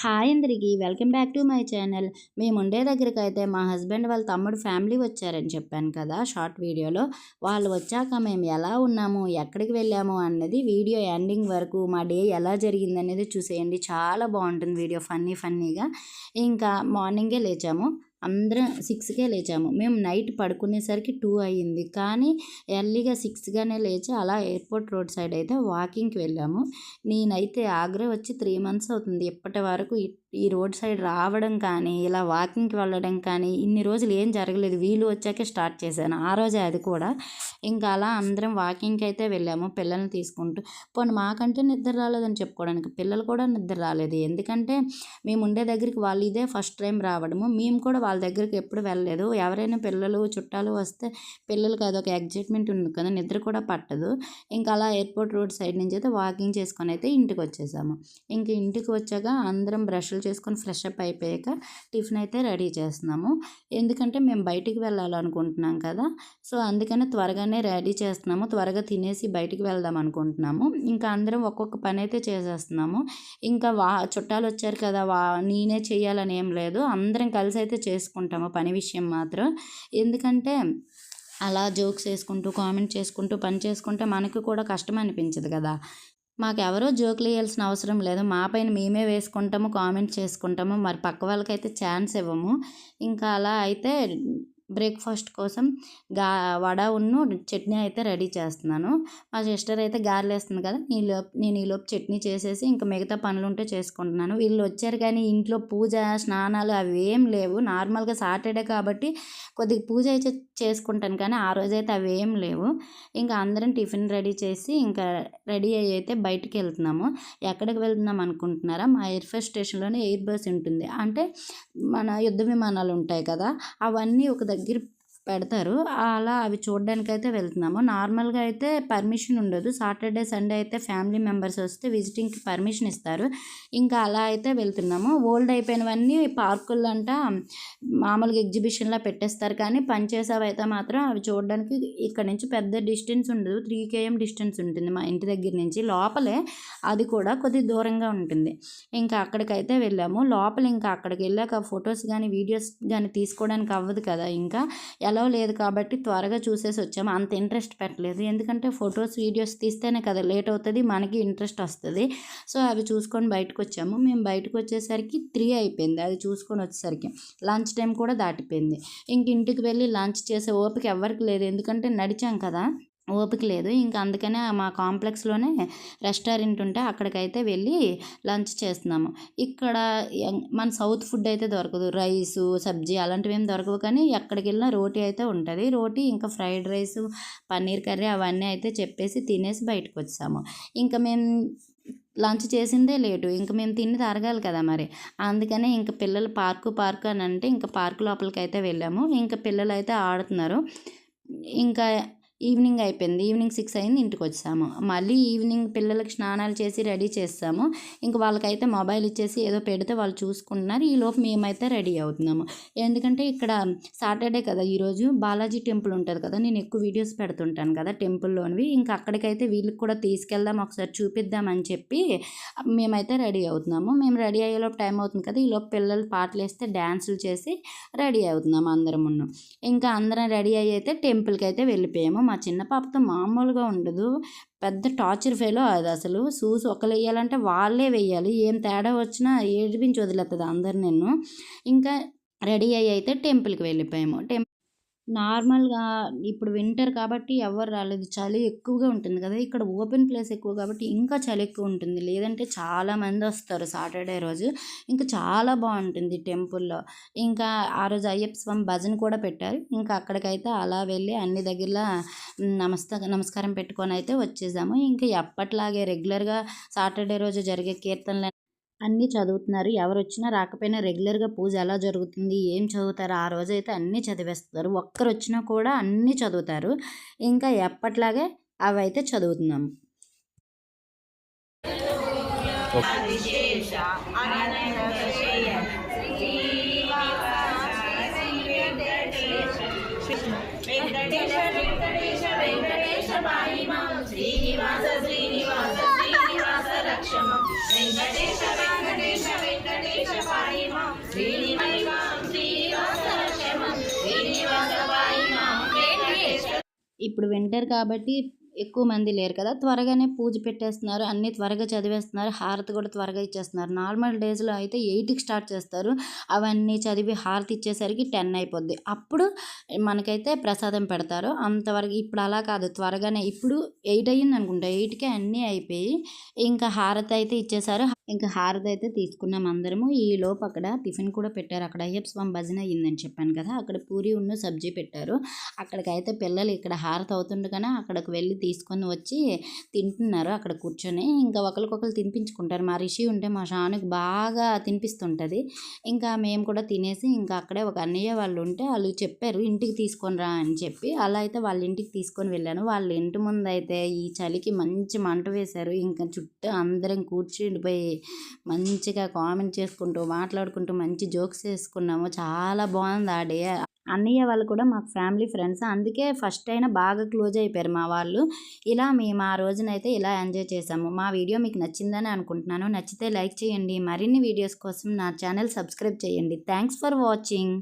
Hi అందరికీ welcome back to my channel. మేము ఉండే దగ్గరికి అయితే మా హస్బెండ్ వాళ్ళ తమ్ముడు ఫ్యామిలీ వచ్చారని చెప్పాను కదా షార్ట్ వీడియోలో. వాళ్ళు వచ్చాక మేము ఎలా ఉన్నాము ఎక్కడికి వెళ్ళాము అన్నది వీడియో ఎండింగ్ వరకు మా డే ఎలా జరిగింది అనేది చూసేయండి. చాలా బాగుంటుంది వీడియో ఫన్నీ ఫన్నీగా. ఇంకా మార్నింగే లేచాము. అందరం సిక్స్కే లేచాము. మేము నైట్ పడుకునేసరికి టూ అయ్యింది. కానీ ఎర్లీగా సిక్స్గానే లేచి అలా ఎయిర్పోర్ట్ రోడ్ సైడ్ అయితే వాకింగ్కి వెళ్ళాము. నేనైతే ఆగ్రా వచ్చి త్రీ మంత్స్ అవుతుంది. ఇప్పటి వరకు ఈ- రోడ్ సైడ్ రావడం కానీ ఇలా వాకింగ్కి వెళ్ళడం కానీ ఇన్ని రోజులు ఏం జరగలేదు. వీలు వచ్చాకే స్టార్ట్ చేశాను. ఆ రోజే అది కూడా. ఇంకా అలా అందరం వాకింగ్కి అయితే వెళ్ళాము పిల్లల్ని తీసుకుంటూ. పోనీ మాకంటే నిద్ర రాలేదని చెప్పుకోవడానికి పిల్లలు కూడా నిద్ర రాలేదు. ఎందుకంటే మేము ఉండే దగ్గరికి వాళ్ళు ఇదే ఫస్ట్ టైం రావడము. మేము కూడా వాళ్ళ దగ్గరికి ఎప్పుడు వెళ్ళలేదు. ఎవరైనా పిల్లలు చుట్టాలు వస్తే పిల్లలకి అదొక ఎగ్జైట్మెంట్ ఉంది కదా నిద్ర కూడా పట్టదు. ఇంకా అలా ఎయిర్పోర్ట్ రోడ్ సైడ్ నుంచి అయితే వాకింగ్ చేసుకొని అయితే ఇంటికి వచ్చేసాము. ఇంక ఇంటికి వచ్చాక అందరం బ్రష్లు చేసుకొని ఫ్రెష్ అప్ అయిపోయాక టిఫిన్ అయితే రెడీ చేస్తున్నాము. ఎందుకంటే మేము బయటికి వెళ్ళాలనుకుంటున్నాం కదా సో అందుకని త్వరగానే రెడీ చేస్తున్నాము. త్వరగా తినేసి బయటికి వెళ్దాం అనుకుంటున్నాము. ఇంకా అందరం ఒక్కొక్క పని అయితే చేసేస్తున్నాము. ఇంకా వా చుట్టాలు వచ్చారు కదా వా నేనే చేయాలని ఏం లేదు. అందరం కలిసి అయితే చేసుకుంటాము పని విషయం మాత్రం. ఎందుకంటే అలా జోక్స్ వేసుకుంటూ కామెంట్ చేసుకుంటూ పని చేసుకుంటే మనకు కూడా కష్టం అనిపించదు కదా. మాకు ఎవరో జోకులు వేయాల్సిన అవసరం లేదు. మా పైన మేమే వేసుకుంటాము కామెంట్ చేసుకుంటాము. మరి పక్క వాళ్ళకైతే ఛాన్స్ ఇవ్వము. ఇంకా అలా అయితే బ్రేక్ఫాస్ట్ కోసం గా వడ ఉన్ను చట్నీ అయితే రెడీ చేస్తున్నాను. మా సిస్టర్ అయితే గారెలు వేస్తుంది కదా ఈలోపు నేను ఈలోపు చట్నీ చేసేసి ఇంకా మిగతా పనులు ఉంటే చేసుకుంటున్నాను. వీళ్ళు వచ్చారు కానీ ఇంట్లో పూజ స్నానాలు అవి ఏం లేవు. నార్మల్గా సాటర్డే కాబట్టి కొద్దిగా పూజ అయితే చేసుకుంటాను కానీ ఆ రోజైతే అవి ఏం లేవు. ఇంకా అందరం టిఫిన్ రెడీ చేసి ఇంకా రెడీ అయ్యి అయితే బయటికి వెళ్తున్నాము. ఎక్కడికి వెళ్తున్నాం అనుకుంటున్నారా? మా ఎయిర్ఫోర్స్ స్టేషన్లోనే ఎయిర్ బస్ ఉంటుంది. అంటే మన యుద్ధ విమానాలు ఉంటాయి కదా అవన్నీ ఒక దగ్గర जहांगीर పెడతారు. అలా అవి చూడడానికి అయితే వెళ్తున్నాము. నార్మల్గా అయితే పర్మిషన్ ఉండదు. సాటర్డే సండే అయితే ఫ్యామిలీ మెంబర్స్ వస్తే విజిటింగ్కి పర్మిషన్ ఇస్తారు. ఇంకా అలా అయితే వెళ్తున్నాము. ఓల్డ్ అయిపోయినవన్నీ పార్కుల్లో అంట మామూలుగా ఎగ్జిబిషన్లో పెట్టేస్తారు. కానీ పనిచేసేవి అయితే మాత్రం అవి చూడడానికి ఇక్కడ నుంచి పెద్ద డిస్టెన్స్ ఉండదు. త్రీ కేఎం డిస్టెన్స్ ఉంటుంది మా ఇంటి దగ్గర నుంచి. లోపలే అది కూడా కొద్ది దూరంగా ఉంటుంది. ఇంకా అక్కడికైతే వెళ్ళాము. లోపల ఇంకా అక్కడికి వెళ్ళాక ఫొటోస్ కానీ వీడియోస్ కానీ తీసుకోవడానికి అవ్వదు కదా. ఇంకా ఎలా లేదు కాబట్టి త్వరగా చూసేసి వచ్చాము. అంత ఇంట్రెస్ట్ పెట్టలేదు. ఎందుకంటే ఫొటోస్ వీడియోస్ తీస్తేనే కదా లేట్ అవుతుంది మనకి ఇంట్రెస్ట్ వస్తుంది. సో అవి చూసుకొని బయటకు వచ్చాము. మేము బయటకు వచ్చేసరికి త్రీ అయిపోయింది. అది చూసుకొని వచ్చేసరికి లంచ్ టైం కూడా దాటిపోయింది. ఇంక ఇంటికి వెళ్ళి లంచ్ చేసే ఓపిక ఎవరికి లేదు. ఎందుకంటే నడిచాం కదా. ఓపిక లేదు. ఇంకా అందుకనే మా కాంప్లెక్స్లోనే రెస్టారెంట్ ఉంటే అక్కడికైతే వెళ్ళి లంచ్ చేస్తున్నాము. ఇక్కడ మన సౌత్ ఫుడ్ అయితే దొరకదు. రైసు సబ్జీ అలాంటివి ఏం దొరకవు. కానీ ఎక్కడికి వెళ్ళినా రోటీ అయితే ఉంటుంది. రోటీ ఇంకా ఫ్రైడ్ రైస్ పన్నీర్ కర్రీ అవన్నీ అయితే చెప్పేసి తినేసి బయటకు వచ్చాము ఇంకా మేము లంచ్ చేసిందే లేటు. ఇంకా మేము తిని తరగాలి కదా మరి. అందుకనే ఇంకా పిల్లలు పార్కు పార్కు అని అంటే ఇంకా పార్కు లోపలికి అయితే వెళ్ళాము. ఇంకా పిల్లలు అయితే ఆడుతున్నారు. ఇంకా ఈవినింగ్ అయిపోయింది. ఈవినింగ్ సిక్స్ అయింది ఇంటికి వచ్చాము. మళ్ళీ ఈవినింగ్ పిల్లలకి స్నానాలు చేసి రెడీ చేస్తాము. ఇంకా వాళ్ళకైతే మొబైల్ ఇచ్చేసి ఏదో పెడితే వాళ్ళు చూసుకుంటున్నారు. ఈ లోపు మేమైతే రెడీ అవుతున్నాము. ఎందుకంటే ఇక్కడ సాటర్డే కదా ఈరోజు. బాలాజీ టెంపుల్ ఉంటుంది కదా. నేను ఎక్కువ వీడియోస్ పెడుతుంటాను కదా టెంపుల్లోనివి. ఇంకా అక్కడికైతే వీళ్ళకి కూడా తీసుకెళ్దాం ఒకసారి చూపిద్దామని చెప్పి మేమైతే రెడీ అవుతున్నాము. మేము రెడీ అయ్యేలోపు టైం అవుతుంది కదా. ఈలోపు పిల్లలు పాటలు వేస్తే డ్యాన్సులు చేసి రెడీ అవుతున్నాము అందరం ఇంకా అందరం రెడీ అయ్యి అయితే టెంపుల్కి అయితే వెళ్ళిపోయాము. మా చిన్న పాపతో మామూలుగా ఉండదు. పెద్ద టార్చర్ ఫెయిలో అది అసలు. షూస్ ఒకరు వేయాలంటే వాళ్ళే వేయాలి. ఏం తేడా వచ్చినా ఏడిపించి వదిలేస్తుంది అందరు నేను ఇంకా రెడీ అయ్యి అయితే టెంపుల్కి వెళ్ళిపోయాము. టెంపుల్ నార్మల్గా ఇప్పుడు వింటర్ కాబట్టి ఎవరు రాలేదు. చలి ఎక్కువగా ఉంటుంది కదా. ఇక్కడ ఓపెన్ ప్లేస్ ఎక్కువ కాబట్టి ఇంకా చలి ఎక్కువ ఉంటుంది. లేదంటే చాలామంది వస్తారు సాటర్డే రోజు. ఇంకా చాలా బాగుంటుంది టెంపుల్లో. ఇంకా ఆ రోజు అయ్యప్ప స్వామి భజన కూడా పెట్టారు. ఇంకా అక్కడికైతే అలా వెళ్ళి అన్ని దగ్గరలో నమస్త నమస్కారం పెట్టుకొని అయితే వచ్చేసాము. ఇంకా ఎప్పట్లాగే రెగ్యులర్గా సాటర్డే రోజు జరిగే కీర్తనలు అన్నీ చదువుతున్నారు. ఎవరు వచ్చినా రాకపోయినా రెగ్యులర్గా పూజ ఎలా జరుగుతుంది? ఏం చదువుతారు? ఆ రోజైతే అన్నీ చదివేస్తారు. ఒక్కరు వచ్చినా కూడా అన్నీ చదువుతారు. ఇంకా ఎప్పట్లాగే అవి అయితే చదువుతున్నాము వెంకటేశ ఇప్పుడు వింటర్ కాబట్టి ఎక్కువ మంది లేరు కదా. త్వరగానే పూజ పెట్టేస్తున్నారు. అన్నీ త్వరగా చదివేస్తున్నారు. హారతి కూడా త్వరగా ఇచ్చేస్తున్నారు. నార్మల్ డేస్లో అయితే ఎయిట్కి స్టార్ట్ చేస్తారు. అవన్నీ చదివి హారతి ఇచ్చేసరికి టెన్ అయిపోద్ది. అప్పుడు మనకైతే ప్రసాదం పెడతారు. అంతవరకు ఇప్పుడు అలా కాదు. త్వరగానే ఇప్పుడు ఎయిట్ అయ్యింది అనుకుంటా. ఎయిట్కే అన్నీ అయిపోయి ఇంకా హారతి అయితే ఇచ్చేసారు. ఇంకా హారతి అయితే తీసుకున్నాం అందరము. ఈ లోపు అక్కడ టిఫిన్ కూడా పెట్టారు. అక్కడ అయ్యప్ప స్వామి భజన అయ్యిందని చెప్పాను కదా. అక్కడ పూరి ఉన్న సబ్జీ పెట్టారు. అక్కడికైతే పిల్లలు ఇక్కడ హారతి అవుతుండగానే అక్కడికి వెళ్ళి తీసుకొని వచ్చి తింటున్నారు అక్కడ కూర్చొని. ఇంకా ఒకరికొకరు తినిపించుకుంటారు. మా రిషి ఉంటే మా షానుకి బాగా తినిపిస్తుంటుంది. ఇంకా మేము కూడా తినేసి ఇంకా అక్కడే ఒక అన్నయ్య వాళ్ళు ఉంటే వాళ్ళు చెప్పారు ఇంటికి తీసుకొని రా అని చెప్పి. అలా అయితే వాళ్ళ ఇంటికి తీసుకొని వెళ్ళాను. వాళ్ళ ఇంటి ముందు అయితే ఈ చలికి మంచి మంట వేశారు. ఇంకా చుట్టూ అందరం కూర్చుండిపోయి మంచిగా కామెంట్ చేసుకుంటూ మాట్లాడుకుంటూ మంచి జోక్స్ వేసుకున్నాము. చాలా బాగుంది ఆ డే. అన్నయ్య వాళ్ళు కూడా మాకు ఫ్యామిలీ ఫ్రెండ్స్. అందుకే ఫస్ట్ అయినా బాగా క్లోజ్ అయిపోయారు మా వాళ్ళు. ఇలా మేము ఆ రోజునైతే ఇలా ఎంజాయ్ చేసాము మా వీడియో మీకు నచ్చిందని అనుకుంటున్నాను. నచ్చితే లైక్ చేయండి. మరిన్ని వీడియోస్ కోసం నా ఛానల్ సబ్స్క్రైబ్ చేయండి. Thanks for watching.